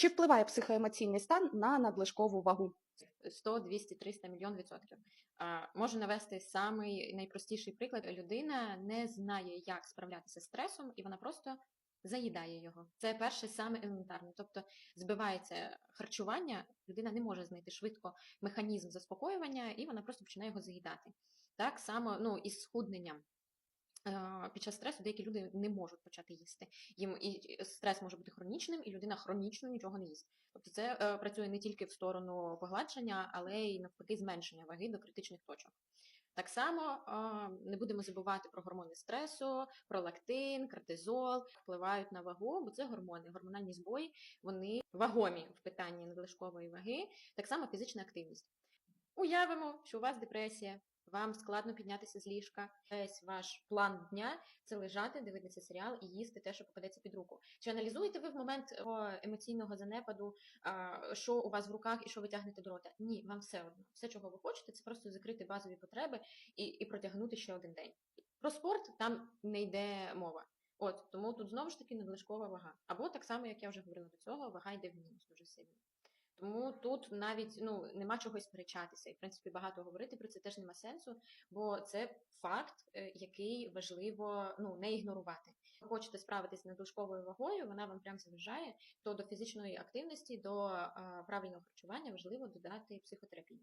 Чи впливає психоемоційний стан на надлишкову вагу? 100, 200, 300 мільйон відсотків. Можу навести самий найпростіший приклад. Людина не знає, як справлятися з стресом, і вона просто заїдає його. Це перше саме елементарне. Тобто збивається харчування, людина не може знайти швидко механізм заспокоювання, і вона просто починає його заїдати. Так само ну, із схудненням. Під час стресу деякі люди не можуть почати їсти. Їм і стрес може бути хронічним, і людина хронічно нічого не їсть. Тобто це е, працює не тільки в сторону погладшення, але й навпаки зменшення ваги до критичних точок. Так само не будемо забувати про гормони стресу, пролактин, кортизол впливають на вагу, бо це гормони, гормональні збої, вони вагомі в питанні надлишкової ваги, так само фізична активність. Уявимо, що у вас депресія, вам складно піднятися з ліжка. Весь ваш план дня це лежати, дивитися серіал і їсти те, що попадеться під руку. Чи аналізуєте ви в момент емоційного занепаду, що у вас в руках і що ви тягнете до рота? Ні, вам все одно. Все, чого ви хочете, це просто закрити базові потреби і, і протягнути ще один день. Про спорт там не йде мова. От тому тут знову ж таки надлишкова вага. Або так само, як я вже говорила до цього, вага йде в мінус дуже сильно. Тому тут навіть ну нема чого сперечатися, і в принципі багато говорити про це теж нема сенсу, бо це факт, е, який важливо ну не ігнорувати. Ви Хочете справитися з надлишковою вагою, вона вам прям заважає, то до фізичної активності, до правильного харчування важливо додати психотерапію.